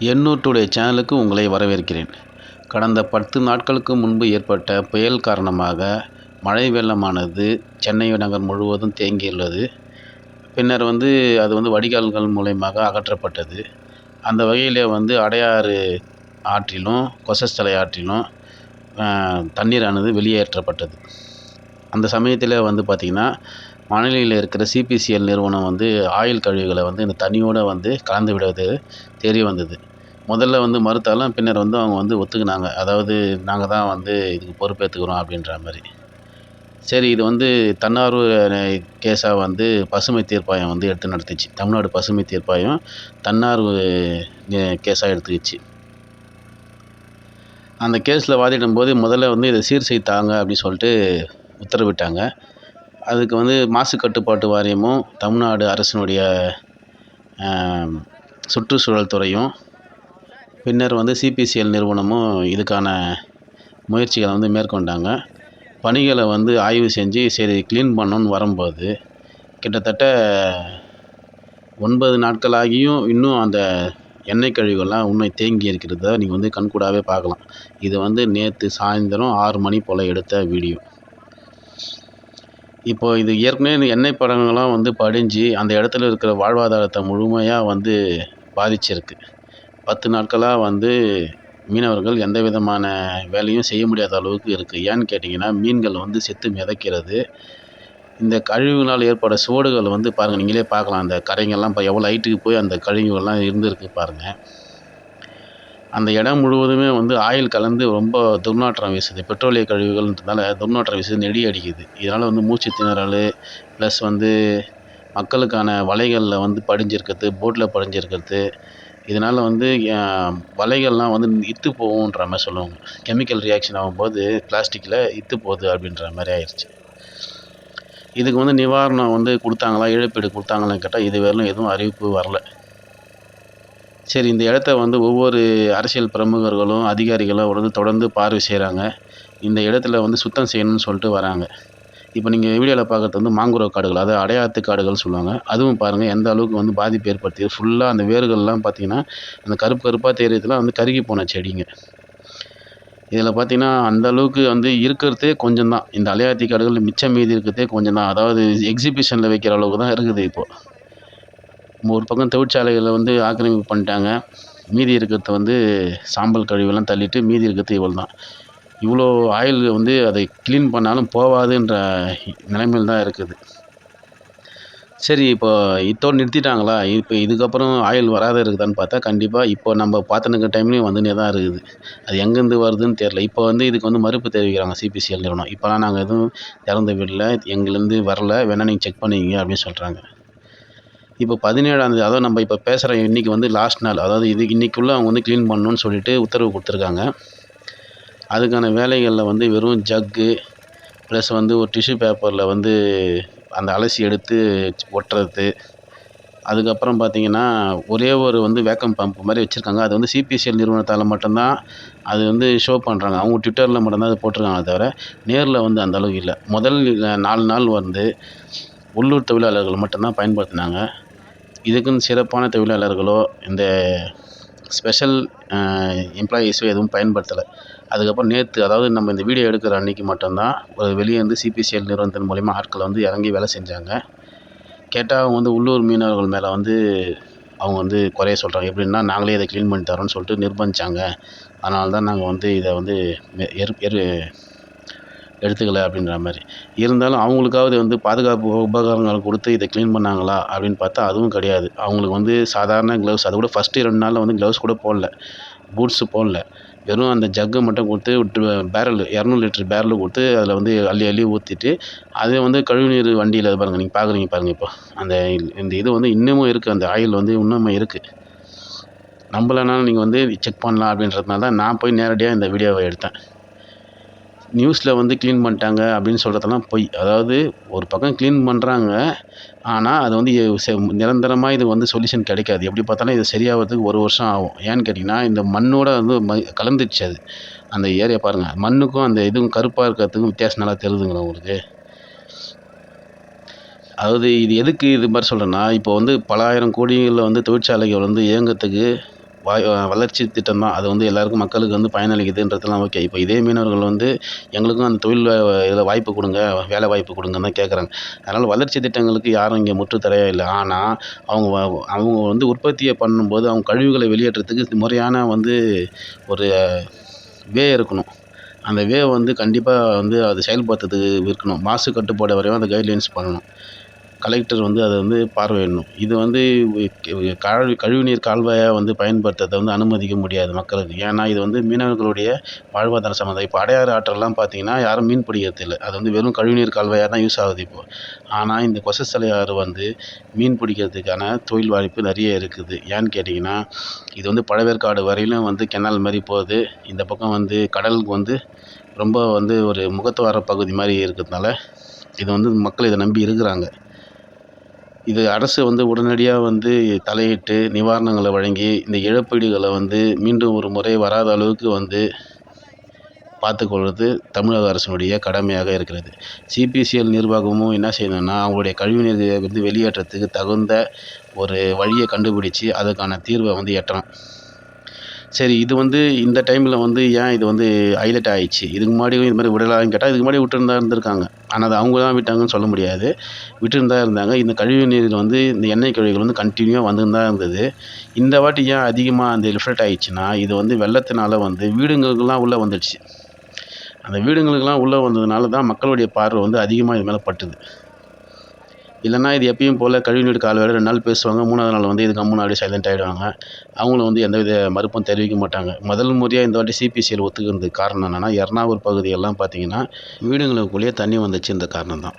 Ennore today சேனலுக்கு உங்களை வரவேற்கிறேன். கடந்த பத்து நாட்களுக்கு முன்பு ஏற்பட்ட புயல் காரணமாக மழை வெள்ளமானது சென்னை நகர் முழுவதும் தேங்கியுள்ளது. பின்னர் வந்து அது வந்து வடிகால்கள் மூலயமாக அகற்றப்பட்டது. அந்த வகையில் வந்து அடையாறு ஆற்றிலும் கொசஸ்தலை ஆற்றிலும் தண்ணீரானது வெளியேற்றப்பட்டது. அந்த சமயத்தில் வந்து பார்த்திங்கன்னா மணலியில் இருக்கிற சிபிசிஎல் நிறுவனம் வந்து ஆயில் கழிவுகளை வந்து இந்த தண்ணியோடு வந்து கலந்து விடுவது தெரிய வந்தது. முதல்ல வந்து மறுத்தாலும் பின்னர் வந்து அவங்க வந்து ஒத்துக்கினாங்க. அதாவது நாங்கள் தான் வந்து இதுக்கு பொறுப்பேற்றுக்குறோம் அப்படின்ற மாதிரி. சரி இது வந்து தன்னார்வ கேஸாக வந்து பசுமை தீர்ப்பாயம் வந்து எடுத்து நடத்துச்சு. தமிழ்நாடு பசுமை தீர்ப்பாயம் தன்னார்வ கேஸாக எடுத்துக்கிச்சு. அந்த கேஸில் வாதிடும் போது முதல்ல வந்து இதை சீர் செய்தாங்க அப்படின்னு சொல்லிட்டு உத்தரவிட்டாங்க. அதுக்கு வந்து மாசு கட்டுப்பாட்டு வாரியமும் தமிழ்நாடு அரசினுடைய சுற்றுச்சூழல் துறையும் பின்னர் வந்து சிபிசிஎல் நிறுவனமும் இதுக்கான முயற்சிகளை வந்து மேற்கொண்டாங்க. பணிகளை வந்து ஆய்வு செஞ்சு சரி க்ளீன் பண்ணணுன்னு வரும்போது கிட்டத்தட்ட ஒன்பது நாட்களாகியும் இன்னும் அந்த எண்ணெய் கழிவுகள்லாம் இன்னும் தேங்கி இருக்கிறத நீங்கள் வந்து கண்கூடாகவே பார்க்கலாம். இது வந்து நேற்று சாயந்தரம் ஆறு மணி போல் எடுத்த வீடியோ. இப்போ இது ஏற்கனவே இந்த எண்ணெய் படங்கள்லாம் வந்து படிஞ்சு அந்த இடத்துல இருக்கிற வாழ்வாதாரத்தை முழுமையாக வந்து பாதிச்சிருக்கு. பத்து நாட்களாக வந்து மீனவர்கள் எந்த விதமான வேலையும் செய்ய முடியாத அளவுக்கு இருக்குது ஏன்னு கேட்டிங்கன்னா மீன்கள் வந்து செத்து மிதக்கிறது. இந்த கழிவுகளால் ஏற்பட சுவடுகள் வந்து பாருங்கள் நீங்களே பார்க்கலாம். அந்த கரைங்கள்லாம் இப்போ எவ்வளோ ஹைட்டுக்கு போய் அந்த கழிவுகள்லாம் இருந்திருக்கு பாருங்கள் அந்த இடம் முழுவதுமே வந்து ஆயில் கலந்து ரொம்ப துர்நாற்றம் வீசுது. பெட்ரோலிய கழிவுகள்ன்றதால துர்நாற்றம் வீசுது நெடி அடிக்குது. இதனால் வந்து மூச்சு திணறல் ப்ளஸ் வந்து மக்களுக்கான வலைகளில் வந்து படிஞ்சிருக்கிறது போட்டில் படிஞ்சிருக்கிறது. இதனால் வந்து வலைகள்லாம் வந்து இத்து போகுன்ற மாதிரி சொல்லுவாங்க. கெமிக்கல் ரியாக்ஷன் ஆகும்போது பிளாஸ்டிக்கில் இத்து போகுது அப்படின்ற மாதிரி ஆயிடுச்சு இதுக்கு வந்து நிவாரணம் வந்து கொடுத்தாங்களா இழப்பீடு கொடுத்தாங்களான்னு கேட்டால் இது வரையிலும் எதுவும் அறிவிப்பு வரல. சரி இந்த இடத்த வந்து ஒவ்வொரு அரசியல் பிரமுகர்களும் அதிகாரிகளும் வந்து தொடர்ந்து பார்வை செய்கிறாங்க இந்த இடத்துல வந்து சுத்தம் செய்யணும்னு சொல்லிட்டு வராங்க. இப்போ நீங்கள் வீடியோவில் பார்க்குறது வந்து மாங்குரோ காடுகள் அதாவது அடையாத்து காடுகள்னு சொல்லுவாங்க. அதுவும் பாருங்கள் எந்த அளவுக்கு வந்து பாதிப்பு ஏற்படுத்தி ஃபுல்லாக அந்த வேர்கள்லாம் பார்த்திங்கன்னா அந்த கருப்பு கருப்பாக தெரியறதுலாம் வந்து கருகி போன செடிங்க. இதில் பார்த்தீங்கன்னா அந்த அளவுக்கு வந்து இருக்கிறதே கொஞ்சம் தான் இந்த அலையாத்தி காடுகள் மிச்சம் மீதி இருக்கிறதே கொஞ்சம் தான் அதாவது எக்ஸிபிஷனில் வைக்கிற அளவுக்கு தான் இருக்குது இப்போது ஒரு பக்கம் தொழிற்சாலைகளை வந்து ஆக்கிரமிப்பு பண்ணிட்டாங்க. மீதி இருக்கிறத வந்து சாம்பல் கழிவெல்லாம் தள்ளிட்டு மீதி இருக்கிறது இவ்வளோ தான் இவ்வளோ ஆயில் வந்து அதை க்ளீன் பண்ணாலும் போகாதுன்ற நிலைமையில் தான் இருக்குது. சரி இப்போ இத்தோடு நிறுத்திட்டாங்களா? இப்போ இதுக்கப்புறம் ஆயில் வராத இருக்குதான்னு பார்த்தா கண்டிப்பாக இப்போ நம்ம பார்த்துனுக்க டைம்லேயும் வந்துனே தான் இருக்குது. அது எங்கேருந்து வருதுன்னு தெரில இப்போ வந்து இதுக்கு வந்து மறுப்பு தெரிவிக்கிறாங்க சிபிசிஎல் நிறுவனம். இப்போலாம் நாங்கள் எதுவும் திறந்து விடல எங்கேருந்து வரல. வேணால் நீங்கள் செக் பண்ணுவீங்க அப்படின்னு சொல்கிறாங்க இப்போ பதினேழாந்தேதி அதாவது நம்ம இப்போ பேசுகிற இன்றைக்கி வந்து லாஸ்ட் நாள். அதாவது இது இன்றைக்குள்ளே அவங்க வந்து க்ளீன் பண்ணணும்னு சொல்லிட்டு உத்தரவு கொடுத்துருக்காங்க. அதுக்கான வேலைகளில் வந்து வெறும் ஜக்கு ப்ளஸ் வந்து ஒரு டிஷ்யூ பேப்பரில் வந்து அந்த அலசி எடுத்து ஒட்டுறது. அதுக்கப்புறம் பார்த்திங்கன்னா ஒரே ஒரு வந்து வேக்கம் பம்ப் மாதிரி வச்சுருக்காங்க. அது வந்து சிபிசிஎல் நிறுவனத்தால் மட்டும்தான் அது வந்து ஷோ பண்ணுறாங்க அவங்க ட்விட்டரில் மட்டும்தான் அது போட்டிருக்காங்களே தவிர நேரில் வந்து அந்த அளவுக்கு இல்லை. முதல் நாலு நாள் வந்து உள்ளூர் தொழிலாளர்கள் மட்டும்தான் பயன்படுத்தினாங்க. இதுக்குன்னு சிறப்பான தொழிலாளர்களோ இந்த ஸ்பெஷல் எம்ப்ளாயீஸோ எதுவும் பயன்படுத்தலை. அதுக்கப்புறம் நேற்று அதாவது நம்ம இந்த வீடியோ எடுக்கிற அன்றைக்கி மட்டும்தான் ஒரு வெளியே வந்து சிபிசிஎல் நிறுவனத்தின் மூலிமா ஆட்களை வந்து இறங்கி வேலை செஞ்சாங்க. கேட்டால் அவங்க வந்து உள்ளூர் மீனவர்கள் மேலே வந்து அவங்க வந்து குறைய சொல்கிறாங்க எப்படின்னா நாங்களே இதை க்ளீன் பண்ணி தரோன்னு சொல்லிட்டு நிர்பந்தித்தாங்க அதனால தான் நாங்கள் வந்து இதை வந்து எரு எரு எடுத்துக்கல அப்படின்ற மாதிரி. இருந்தாலும் அவங்களுக்காவது வந்து பாதுகாப்பு உபகரணங்கள் கொடுத்து இதை க்ளீன் பண்ணாங்களா அப்படின்னு பார்த்தா அதுவும் கிடையாது. அவங்களுக்கு வந்து சாதாரண க்ளவுஸ் அது கூட ஃபஸ்ட்டு ரெண்டு நாளில் வந்து க்ளவுஸ் கூட போடல. பூட்ஸு போடல. வெறும் அந்த ஜக்கை மட்டும் கொடுத்து விட்டு பேரல் இரநூறு லிட்ரு பேரல் கொடுத்து அதில் வந்து அள்ளி அள்ளி ஊற்றிட்டு அதை வந்து கழிவுநீர் வண்டியில் பாருங்கள் நீங்கள் பார்க்குறீங்க பாருங்கள் இப்போ. அந்த இந்த இது வந்து இன்னமும் இருக்குது அந்த ஆயில் வந்து இன்னமும் இருக்குது நம்பலைனாலும் நீங்கள் வந்து செக் பண்ணலாம் அப்படின்றதுனால தான் நான் போய் நேரடியாக இந்த வீடியோவை எடுத்தேன். நியூஸில் வந்து க்ளீன் பண்ணிட்டாங்க அப்படின்னு சொல்கிறதெல்லாம் பொய். அதாவது ஒரு பக்கம் க்ளீன் பண்ணுறாங்க ஆனால் அது வந்து நிரந்தரமாக இது வந்து சொல்யூஷன் கிடைக்காது. எப்படி பார்த்தாலும் இது சரியாகிறதுக்கு ஒரு வருஷம் ஆகும். ஏன்னு கேட்டிங்கன்னா இந்த மண்ணோட வந்து ம கலந்துடுச்சு அது. அந்த ஏரியா பாருங்கள் மண்ணுக்கும் அந்த இதுவும் கருப்பாக இருக்கிறதுக்கும் வித்தியாசம் நல்லா தெரியுதுங்களா உங்களுக்கு. அதாவது இது எதுக்கு இது மாதிரி சொல்கிறேன்னா இப்போ வந்து பல ஆயிரம் கோடிகளில் வந்து தொழிற்சாலைகள் வந்து இயங்கிறதுக்கு வளர்ச்சி திட்டம் தான். அது வந்து எல்லாருக்கும் மக்களுக்கு வந்து பயனளிக்குதுன்றதெல்லாம் ஓகே. இப்போ இதே மீனவர்கள் வந்து எங்களுக்கும் அந்த தொழில் இதில் வாய்ப்பு கொடுங்க வேலை வாய்ப்பு கொடுங்கன்னு தான் கேட்குறாங்க. அதனால் வளர்ச்சி திட்டங்களுக்கு யாரும் இங்கே முற்றுத்தரையே இல்லை. ஆனால் அவங்க அவங்க வந்து உற்பத்தியை பண்ணும்போது அவங்க கழிவுகளை வெளியேற்றுறதுக்கு முறையான வந்து ஒரு வே இருக்கணும். அந்த வே வந்து கண்டிப்பாக வந்து அது செயல்படுத்துறதுக்கு இருக்கணும். மாசு கட்டுப்பாடு வரையும் அந்த கைட்லைன்ஸ் பண்ணணும். கலெக்டர் வந்து அதை வந்து பார்வையிடணும். இது வந்து கால் கழிவுநீர் கால்வாயை வந்து பயன்படுத்துறதை வந்து அனுமதிக்க முடியாது மக்களுக்கு. ஏன்னா இது வந்து மீனவர்களுடைய வாழ்வாதார சம்மந்தம் இப்போ அடையாறு ஆற்றெல்லாம் பார்த்தீங்கன்னா யாரும் மீன் பிடிக்கிறது இல்லை. அது வந்து வெறும் கழிவுநீர் கால்வாயாக தான் யூஸ் ஆகுது இப்போது ஆனால் இந்த கொசஸ்தலை ஆறு வந்து மீன் பிடிக்கிறதுக்கான தொழில் வாய்ப்பு நிறைய இருக்குது. ஏன்னு கேட்டிங்கன்னா இது வந்து பழவேற்காடு வரையிலும் வந்து கெனால் மாதிரி போகுது. இந்த பக்கம் வந்து கடலுக்கு வந்து ரொம்ப வந்து ஒரு முகத்துவார பகுதி மாதிரி இருக்கிறதுனால இது வந்து மக்கள் இதை நம்பி இருக்கிறாங்க. இது அரசு வந்து உடனடியாக வந்து தலையிட்டு நிவாரணங்களை வழங்கி இந்த இழப்பீடுகளை வந்து மீண்டும் ஒரு முறை வராத அளவுக்கு வந்து பார்த்துக்கொள்வது தமிழக அரசினுடைய கடமையாக இருக்கிறது. சிபிசிஎல் நிர்வாகமும் என்ன செய்யணும்னா அவங்களுடைய கழிவுநீரை வந்து வெளியேற்றத்துக்கு தகுந்த ஒரு வழியை கண்டுபிடிச்சு அதுக்கான தீர்வை வந்து எட்டணும். சரி இது வந்து இந்த டைமில் வந்து ஏன் இது வந்து ஹைலைட் ஆயிடுச்சு? இதுக்கு முன்னாடியும் இது மாதிரி விடலான்னு கேட்டால் இதுக்கு முன்னாடி விட்டுருந்தா இருந்திருக்காங்க. ஆனால் அது அவங்க தான் விட்டாங்கன்னு சொல்ல முடியாது. விட்டுருந்தா இருந்தாங்க. இந்த கழிவு நீர் வந்து இந்த எண்ணெய் கழிவுகள் வந்து கண்டினியூவாக வந்துன்னு தான் இருந்தது. இந்த வாட்டி ஏன் அதிகமாக அந்த ரிஃப்ளெக்ட் ஆகிடுச்சின்னா இது வந்து வெள்ளத்தினால வந்து வீடுங்களுக்கெல்லாம் உள்ளே வந்துடுச்சு. அந்த வீடுங்களுக்கெல்லாம் உள்ளே வந்ததுனால தான் மக்களுடைய பார்வை வந்து அதிகமாக இது மேலே பட்டுது. இல்லைன்னா இது எப்பயும் போல் கழிவுநீர் கால்வாயில் ரெண்டு நாள் பேசுவாங்க மூணாவது நாள் வந்து இது கம்முன்னு அப்படியே சைலண்ட் ஆகிடுவாங்க அவங்களும் வந்து எந்தவித மறுப்பும் தெரிவிக்க மாட்டாங்க. முதல் முறையாக இந்த வாட்டி சிபிசிஎல் ஒத்துக்கிறதுக்கு காரணம் என்னென்னா எர்ணாவூர் பகுதியெல்லாம் பார்த்தீங்கன்னா வீடுங்களுக்குள்ளேயே தண்ணி வந்துச்சு இந்த காரணம் தான்